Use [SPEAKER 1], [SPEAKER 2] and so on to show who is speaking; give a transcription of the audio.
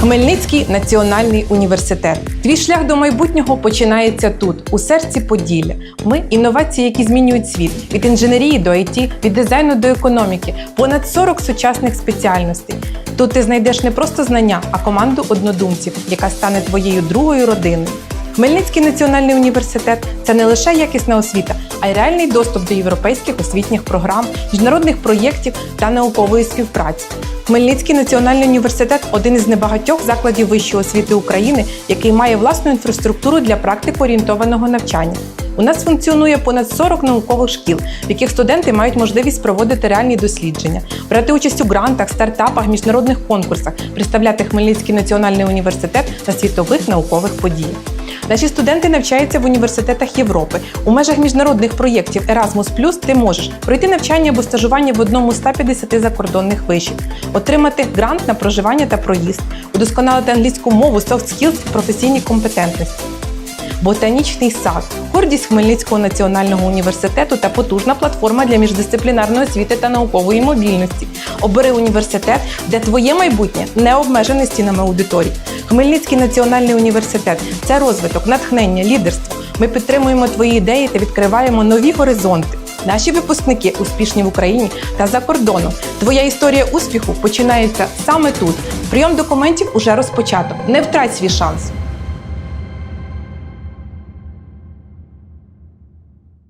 [SPEAKER 1] Хмельницький національний університет. Твій шлях до майбутнього починається тут, у серці Поділля. Ми інновації, які змінюють світ від інженерії до IT, від дизайну до економіки, понад 40 сучасних спеціальностей. Тут ти знайдеш не просто знання, а команду однодумців, яка стане твоєю другою родиною. Хмельницький національний університет це не лише якісна освіта, а й реальний доступ до європейських освітніх програм, міжнародних проєктів та наукової співпраці. Хмельницький національний університет один із небагатьох закладів вищої освіти України, який має власну інфраструктуру для практико-орієнтованого навчання. У нас функціонує понад 40 наукових шкіл, в яких студенти мають можливість проводити реальні дослідження, брати участь у грантах, стартапах, міжнародних конкурсах, представляти Хмельницький національний університет на світових наукових подіях. Наші студенти навчаються в університетах Європи. У межах міжнародних проєктів Erasmus ти можеш пройти навчання або стажування в одному з 150 закордонних вишів, отримати грант на проживання та проїзд, удосконалити англійську мову, soft skills, професійні компетентності. Ботанічний сад, гордість Хмельницького національного університету та потужна платформа для міждисциплінарної освіти та наукової мобільності. Обери університет, де твоє майбутнє не обмежене стінами аудиторій. Хмельницький національний університет це розвиток, натхнення, лідерство. Ми підтримуємо твої ідеї та відкриваємо нові горизонти. Наші випускники успішні в Україні та за кордоном. Твоя історія успіху починається саме тут. Прийом документів уже розпочато. Не втрать свій шанс.